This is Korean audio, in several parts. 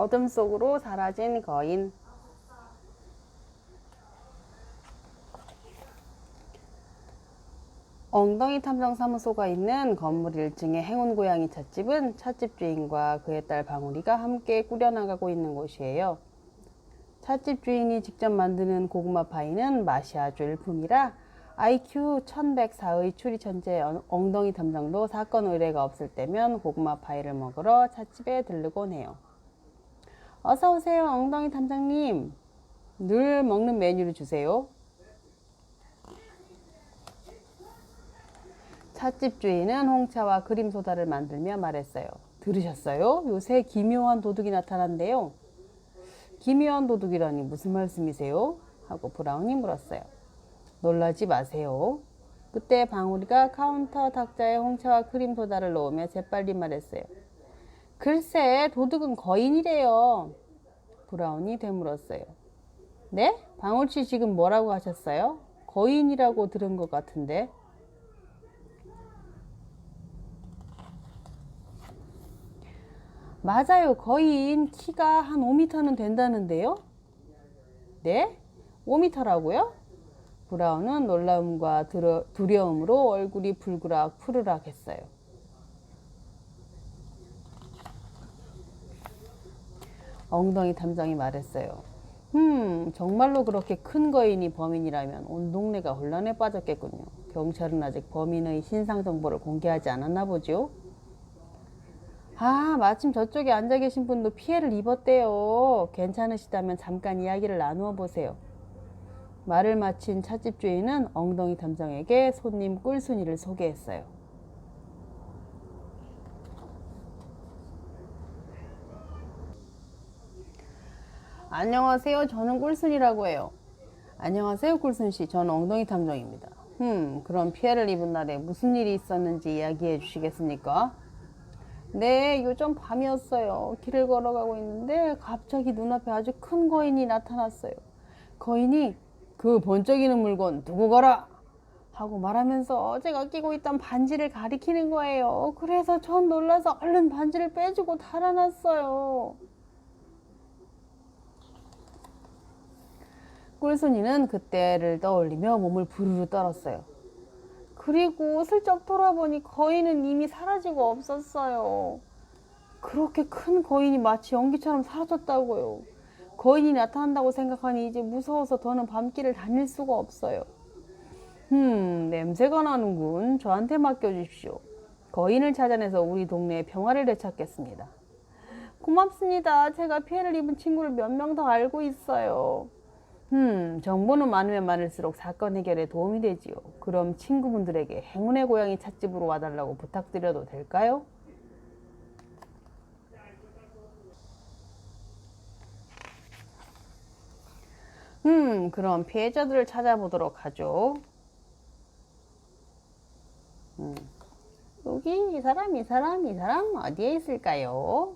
어둠 속으로 사라진 거인. 엉덩이 탐정 사무소가 있는 건물 1층의 행운 고양이 찻집은 찻집 주인과 그의 딸 방울이가 함께 꾸려나가고 있는 곳이에요. 찻집 주인이 직접 만드는 고구마 파이는 맛이 아주 일품이라 IQ 1104의 추리 천재 엉덩이 탐정도 사건 의뢰가 없을 때면 고구마 파이를 먹으러 찻집에 들르곤 해요. 어서 오세요, 엉덩이 탐정님. 늘 먹는 메뉴를 주세요. 찻집 주인은 홍차와 크림 소다를 만들며 말했어요. 들으셨어요? 요새 기묘한 도둑이 나타난대요. 기묘한 도둑이라니 무슨 말씀이세요? 하고 브라운이 물었어요. 놀라지 마세요. 그때 방울이가 카운터 탁자에 홍차와 크림 소다를 넣으며 재빨리 말했어요. 글쎄, 도둑은 거인이래요. 브라운이 되물었어요. 네? 방울씨 지금 뭐라고 하셨어요? 거인이라고 들은 것 같은데. 맞아요. 거인 키가 한 5m는 된다는데요. 네? 5m라고요? 브라운은 놀라움과 두려, 두려움으로 얼굴이 불그락 푸르락 했어요. 엉덩이 탐정이 말했어요. 음, 정말로 그렇게 큰 거인이 범인이라면 온 동네가 혼란에 빠졌겠군요. 경찰은 아직 범인의 신상 정보를 공개하지 않았나 보죠? 아, 마침 저쪽에 앉아 계신 분도 피해를 입었대요. 괜찮으시다면 잠깐 이야기를 나누어 보세요. 말을 마친 찻집 주인은 엉덩이 탐정에게 손님 꿀순이를 소개했어요. 안녕하세요. 저는 꿀순이라고 해요. 안녕하세요, 꿀순 씨. 저는 엉덩이 탐정입니다. 음, 그럼 피해를 입은 날에 무슨 일이 있었는지 이야기해 주시겠습니까? 네, 요즘 밤이었어요. 길을 걸어가고 있는데 갑자기 눈앞에 아주 큰 거인이 나타났어요. 거인이 그 번쩍이는 물건 두고 가라! 하고 말하면서 제가 끼고 있던 반지를 가리키는 거예요. 그래서 전 놀라서 얼른 반지를 빼주고 달아났어요. 꿀순이는 그때를 떠올리며 몸을 부르르 떨었어요. 그리고 슬쩍 돌아보니 거인은 이미 사라지고 없었어요. 그렇게 큰 거인이 마치 연기처럼 사라졌다고요. 거인이 나타난다고 생각하니 이제 무서워서 더는 밤길을 다닐 수가 없어요. 음, 냄새가 나는군. 저한테 맡겨주십시오. 거인을 찾아내서 우리 동네의 평화를 되찾겠습니다. 고맙습니다. 제가 피해를 입은 친구를 몇 명 더 알고 있어요. 음, 정보는 많으면 많을수록 사건 해결에 도움이 되지요. 그럼 친구분들에게 행운의 고양이 찻집으로 와달라고 부탁드려도 될까요? 음, 그럼 피해자들을 찾아보도록 하죠. 음, 여기 이 사람, 이 사람, 이 사람 어디에 있을까요?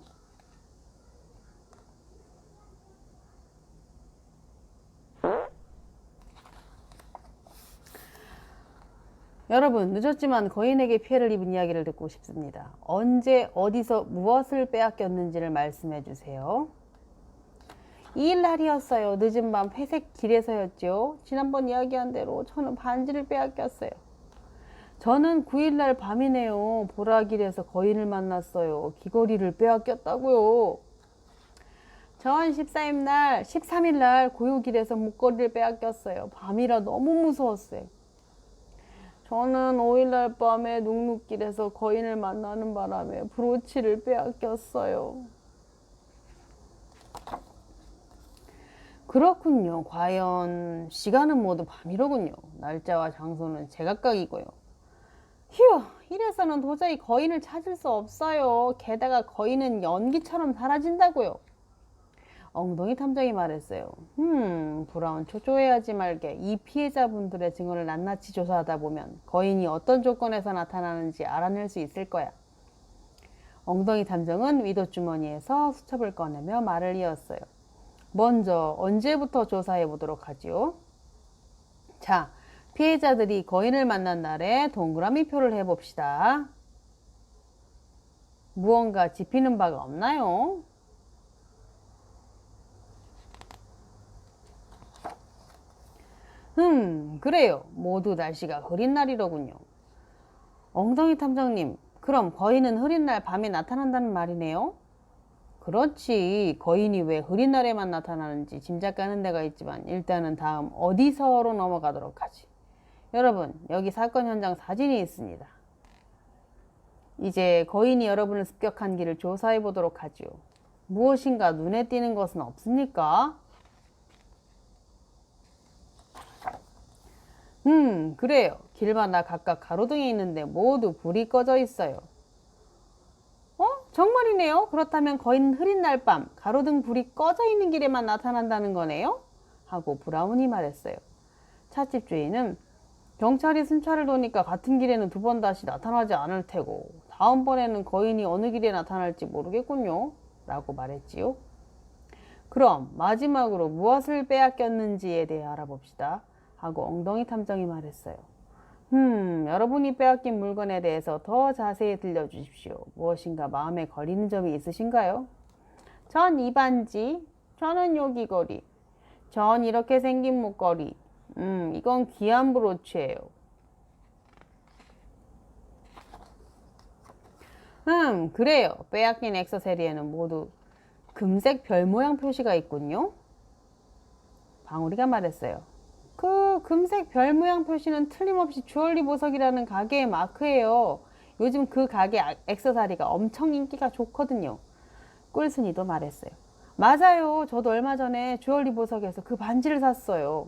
여러분 늦었지만 거인에게 피해를 입은 이야기를 듣고 싶습니다. 언제 어디서 무엇을 빼앗겼는지를 말씀해 주세요. 2일 날이었어요. 늦은 밤 회색 길에서였죠. 지난번 이야기한 대로 저는 반지를 빼앗겼어요. 저는 9일 날 밤이네요. 보라길에서 거인을 만났어요. 귀걸이를 빼앗겼다고요. 전 14일 날, 13일 날 고요길에서 목걸이를 빼앗겼어요. 밤이라 너무 무서웠어요. 저는 5일날 밤에 눅눅길에서 거인을 만나는 바람에 브로치를 빼앗겼어요. 그렇군요. 과연 시간은 모두 밤이로군요. 날짜와 장소는 제각각이고요. 휴, 이래서는 도저히 거인을 찾을 수 없어요. 게다가 거인은 연기처럼 사라진다고요. 엉덩이 탐정이 말했어요. 음, 브라운 초조해하지 말게. 이 피해자분들의 증언을 낱낱이 조사하다 보면 거인이 어떤 조건에서 나타나는지 알아낼 수 있을 거야. 엉덩이 탐정은 위도 주머니에서 수첩을 꺼내며 말을 이었어요. 먼저 언제부터 조사해 보도록 하지요? 자, 피해자들이 거인을 만난 날에 동그라미 표를 해봅시다. 무언가 짚히는 바가 없나요? 음, 그래요. 모두 날씨가 흐린 날이로군요. 엉덩이 탐정님, 그럼 거인은 흐린 날 밤에 나타난다는 말이네요? 그렇지. 거인이 왜 흐린 날에만 나타나는지 짐작 가는 데가 있지만 일단은 다음 어디서로 넘어가도록 하지. 여러분, 여기 사건 현장 사진이 있습니다. 이제 거인이 여러분을 습격한 길을 조사해 보도록 하지요. 무엇인가 눈에 띄는 것은 없습니까? 음, 그래요. 길마다 각각 가로등이 있는데 모두 불이 꺼져 있어요. 어? 정말이네요. 그렇다면 거인은 흐린 날 밤 가로등 불이 꺼져 있는 길에만 나타난다는 거네요? 하고 브라운이 말했어요. 찻집 주인은 경찰이 순찰을 도니까 같은 길에는 두 번 다시 나타나지 않을 테고 다음번에는 거인이 어느 길에 나타날지 모르겠군요. 라고 말했지요. 그럼 마지막으로 무엇을 빼앗겼는지에 대해 알아봅시다. 하고 엉덩이 탐정이 말했어요. 음, 여러분이 빼앗긴 물건에 대해서 더 자세히 들려주십시오. 무엇인가 마음에 걸리는 점이 있으신가요? 전 이 반지, 저는 요 귀걸이, 전 이렇게 생긴 목걸이, 음, 이건 귀한 브로치예요. 음, 그래요. 빼앗긴 액세서리에는 모두 금색 별 모양 표시가 있군요. 방울이가 말했어요. 그 금색 별 모양 표시는 틀림없이 주얼리 보석이라는 가게의 마크예요. 요즘 그 가게 아- 액세서리가 엄청 인기가 좋거든요. 꿀순이도 말했어요. 맞아요. 저도 얼마 전에 주얼리 보석에서 그 반지를 샀어요.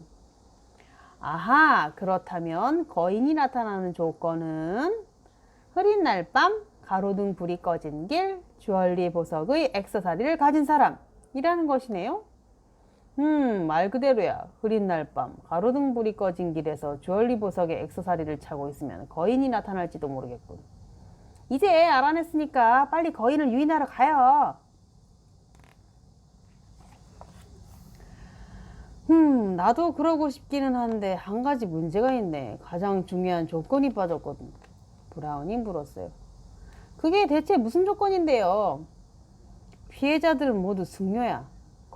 아하, 그렇다면 거인이 나타나는 조건은 흐린 날 밤 가로등 불이 꺼진 길 주얼리 보석의 액세서리를 가진 사람이라는 것이네요. 음, 말 그대로야. 흐린 날 밤 가로등 불이 꺼진 길에서 주얼리 보석의 액세서리를 차고 있으면 거인이 나타날지도 모르겠군. 이제 알아냈으니까 빨리 거인을 유인하러 가요. 음, 나도 그러고 싶기는 한데 한 가지 문제가 있네. 가장 중요한 조건이 빠졌거든. 브라운이 물었어요. 그게 대체 무슨 조건인데요? 피해자들은 모두 숙녀야.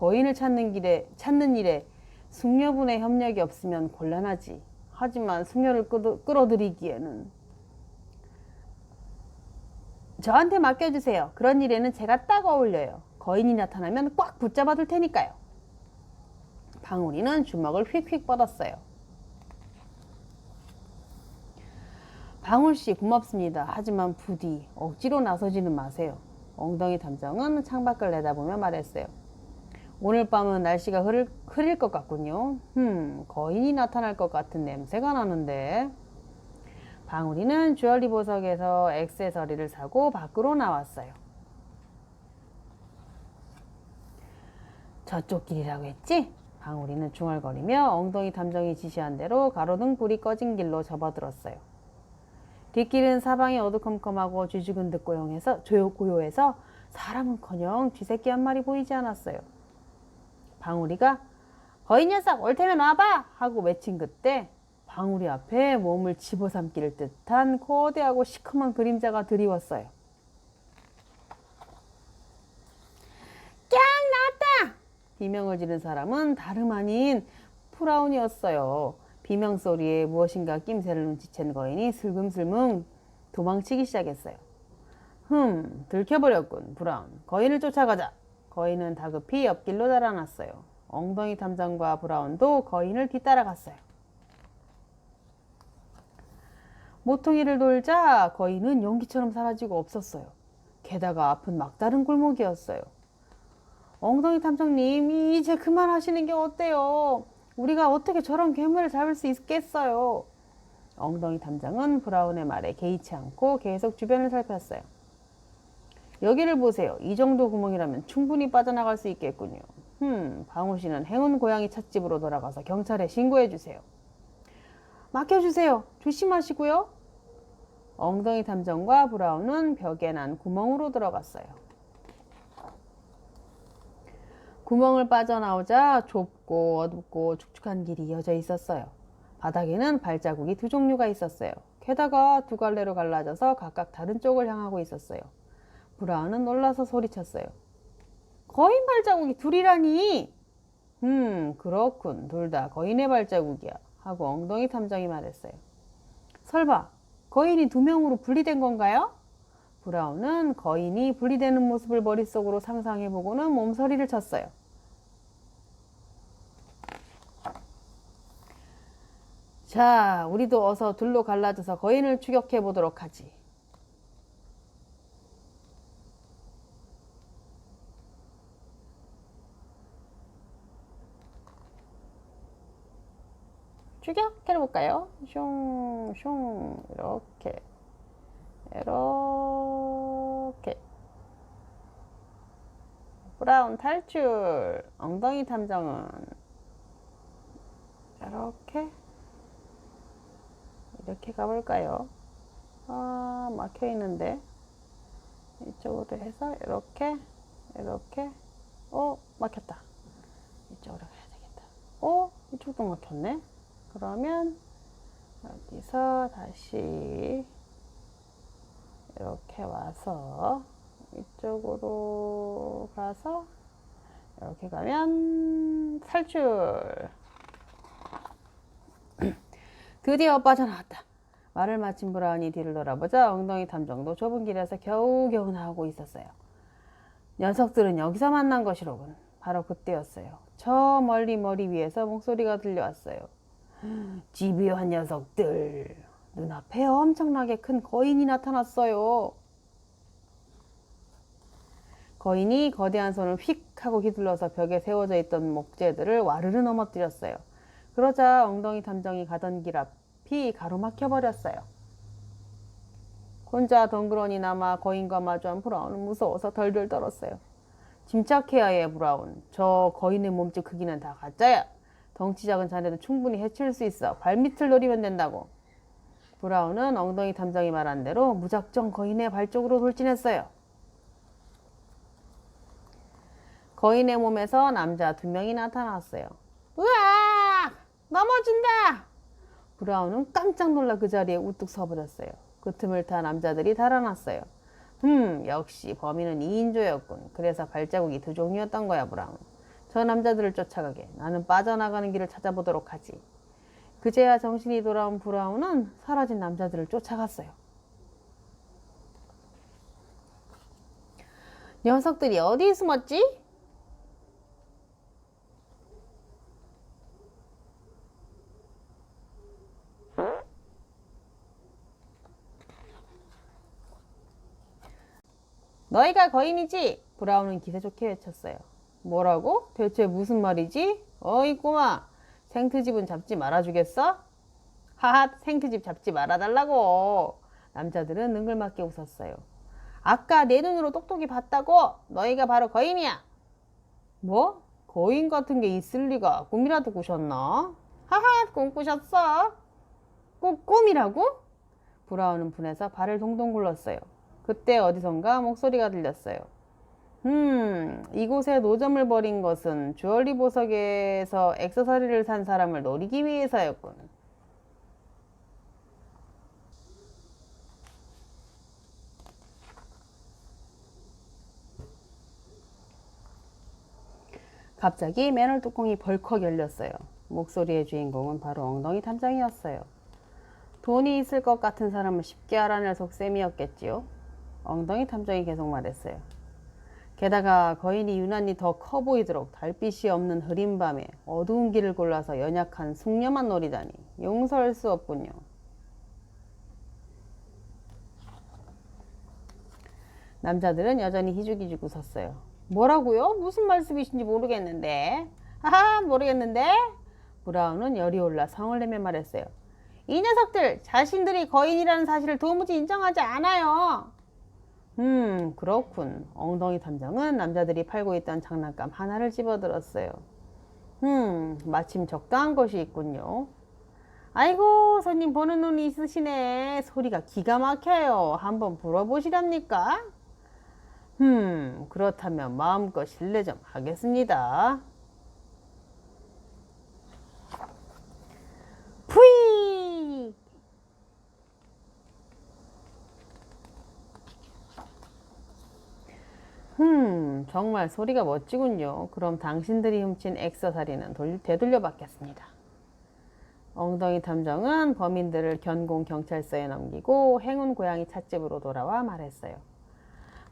거인을 찾는 길에 찾는 일에 숙녀분의 협력이 없으면 곤란하지. 하지만 숙녀를 끌어, 끌어들이기에는 저한테 맡겨주세요. 그런 일에는 제가 딱 어울려요. 거인이 나타나면 꽉 붙잡아 둘 테니까요. 방울이는 주먹을 휙휙 뻗었어요. 방울 씨 고맙습니다. 하지만 부디 억지로 나서지는 마세요. 엉덩이 탐정은 창밖을 내다보며 말했어요. 오늘 밤은 날씨가 흐릴, 흐릴 것 같군요. 흠, 거인이 나타날 것 같은 냄새가 나는데. 방울이는 주얼리 보석에서 액세서리를 사고 밖으로 나왔어요. 저쪽 길이라고 했지? 방울이는 중얼거리며 엉덩이 탐정이 지시한 대로 가로등 불이 꺼진 길로 접어들었어요. 뒷길은 사방이 어두컴컴하고 쥐죽은 듯 고요해서 사람은커녕 쥐새끼 한 마리 보이지 않았어요. 방울이가 거인 녀석 올 테면 와봐 하고 외친 그때 방울이 앞에 몸을 집어삼킬 듯한 거대하고 시커먼 그림자가 드리웠어요. 깡 나왔다! 비명을 지른 사람은 다름 아닌 프라운이었어요. 비명 소리에 무엇인가 낌새를 눈치챈 거인이 슬금슬금 도망치기 시작했어요. 흠, 들켜버렸군, 브라운. 거인을 쫓아가자. 거인은 다급히 옆길로 달아났어요. 엉덩이 탐정과 브라운도 거인을 뒤따라갔어요. 모퉁이를 돌자 거인은 연기처럼 사라지고 없었어요. 게다가 앞은 막다른 골목이었어요. 엉덩이 탐정님, 이제 그만하시는 게 어때요? 우리가 어떻게 저런 괴물을 잡을 수 있겠어요? 엉덩이 탐정은 브라운의 말에 개의치 않고 계속 주변을 살폈어요. 여기를 보세요. 이 정도 구멍이라면 충분히 빠져나갈 수 있겠군요. 흠, 방우 씨는 행운 고양이 찻집으로 돌아가서 경찰에 신고해 주세요. 맡겨주세요. 조심하시고요. 엉덩이 탐정과 브라운은 벽에 난 구멍으로 들어갔어요. 구멍을 빠져나오자 좁고 어둡고 축축한 길이 이어져 있었어요. 바닥에는 발자국이 두 종류가 있었어요. 게다가 두 갈래로 갈라져서 각각 다른 쪽을 향하고 있었어요. 브라운은 놀라서 소리쳤어요. 거인 발자국이 둘이라니! 음, 그렇군. 둘 다 거인의 발자국이야. 하고 엉덩이 탐정이 말했어요. 설마 거인이 두 명으로 분리된 건가요? 브라운은 거인이 분리되는 모습을 머릿속으로 상상해보고는 몸서리를 쳤어요. 자, 우리도 어서 둘로 갈라져서 거인을 추격해 보도록 하지. 추격해 볼까요? 슝, 슝, 이렇게, 이렇게. 브라운 탈출. 엉덩이 탐정은 이렇게, 이렇게 가볼까요? 아, 막혀 있는데. 이쪽으로 해서 이렇게, 이렇게. 어, 막혔다. 이쪽으로 가야 되겠다. 어, 이쪽도 막혔네. 그러면 여기서 다시 이렇게 와서 이쪽으로 가서 이렇게 가면 탈출. 드디어 빠져나왔다. 말을 마친 브라운이 뒤를 돌아보자 엉덩이 탐정도 좁은 길에서 겨우겨우 나오고 있었어요. 녀석들은 여기서 만난 것이로군. 바로 그때였어요. 저 멀리 머리 위에서 목소리가 들려왔어요. 집요한 녀석들. 눈앞에 엄청나게 큰 거인이 나타났어요. 거인이 거대한 손을 휙 하고 휘둘러서 벽에 세워져 있던 목재들을 와르르 넘어뜨렸어요. 그러자 엉덩이 탐정이 가던 길 앞이 가로막혀 버렸어요. 혼자 덩그러니 남아 거인과 마주한 브라운은 무서워서 덜덜 떨었어요. 침착해야 해, 브라운. 저 거인의 몸집 크기는 다 가짜야. 덩치 작은 자네도 충분히 해칠 수 있어. 발밑을 노리면 된다고. 브라운은 엉덩이 탐정이 말한 대로 무작정 거인의 발 쪽으로 돌진했어요. 거인의 몸에서 남자 두 명이 나타났어요. 으악! 넘어진다! 브라운은 깜짝 놀라 그 자리에 우뚝 서버렸어요. 그 틈을 타 남자들이 달아났어요. 음, 역시 범인은 2인조였군. 그래서 발자국이 두 종이었던 거야, 브라운. 저 남자들을 쫓아가게. 나는 빠져나가는 길을 찾아보도록 하지. 그제야 정신이 돌아온 브라운은 사라진 남자들을 쫓아갔어요. 녀석들이 어디 숨었지? 너희가 거인이지? 브라운은 기세 좋게 외쳤어요. 뭐라고? 대체 무슨 말이지? 어이 꼬마 생트집은 잡지 말아주겠어? 하하 생트집 잡지 말아달라고 남자들은 능글맞게 웃었어요. 아까 내 눈으로 똑똑히 봤다고 너희가 바로 거인이야. 뭐? 거인 같은 게 있을 리가 꿈이라도 꾸셨나? 하하 꿈 꾸셨어? 꼭 꿈이라고? 브라운은 분해서 발을 동동 굴렀어요. 그때 어디선가 목소리가 들렸어요. 음, 이곳에 노점을 벌인 것은 주얼리 보석에서 액세서리를 산 사람을 노리기 위해서였군. 갑자기 맨홀 뚜껑이 벌컥 열렸어요. 목소리의 주인공은 바로 엉덩이 탐정이었어요. 돈이 있을 것 같은 사람을 쉽게 알아낼 속셈이었겠지요. 엉덩이 탐정이 계속 말했어요. 게다가 거인이 유난히 더 커 보이도록 달빛이 없는 흐린 밤에 어두운 길을 골라서 연약한 숙녀만 노리다니 용서할 수 없군요. 남자들은 여전히 희죽희죽 웃었어요. 뭐라고요? 무슨 말씀이신지 모르겠는데. 하하, 모르겠는데? 브라운은 열이 올라 성을 내며 말했어요. 이 녀석들 자신들이 거인이라는 사실을 도무지 인정하지 않아요. 음, 그렇군. 엉덩이 탐정은 남자들이 팔고 있던 장난감 하나를 집어들었어요. 음, 마침 적당한 것이 있군요. 아이고, 손님 보는 눈이 있으시네. 소리가 기가 막혀요. 한번 불어보시랍니까? 음, 그렇다면 마음껏 실례 좀 하겠습니다. 푸이! 음, 정말 소리가 멋지군요. 그럼 당신들이 훔친 엑서사리는 돌- 되돌려 받겠습니다. 엉덩이 탐정은 범인들을 견공 경찰서에 넘기고 행운 고양이 찻집으로 돌아와 말했어요.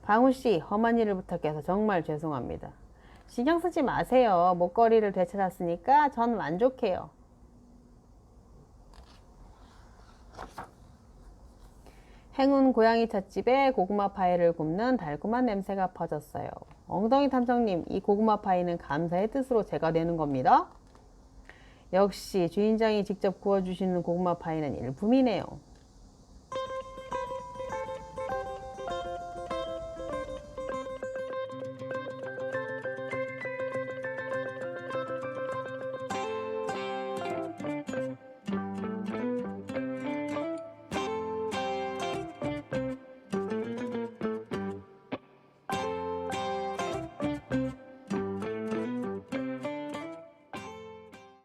방우 씨, 험한 일을 부탁해서 정말 죄송합니다. 신경 쓰지 마세요. 목걸이를 되찾았으니까 전 만족해요. 행운 고양이 찻집에 고구마 파이를 굽는 달콤한 냄새가 퍼졌어요. 엉덩이 탐정님, 이 고구마 파이는 감사의 뜻으로 제가 내는 겁니다. 역시 주인장이 직접 구워주시는 고구마 파이는 일품이네요.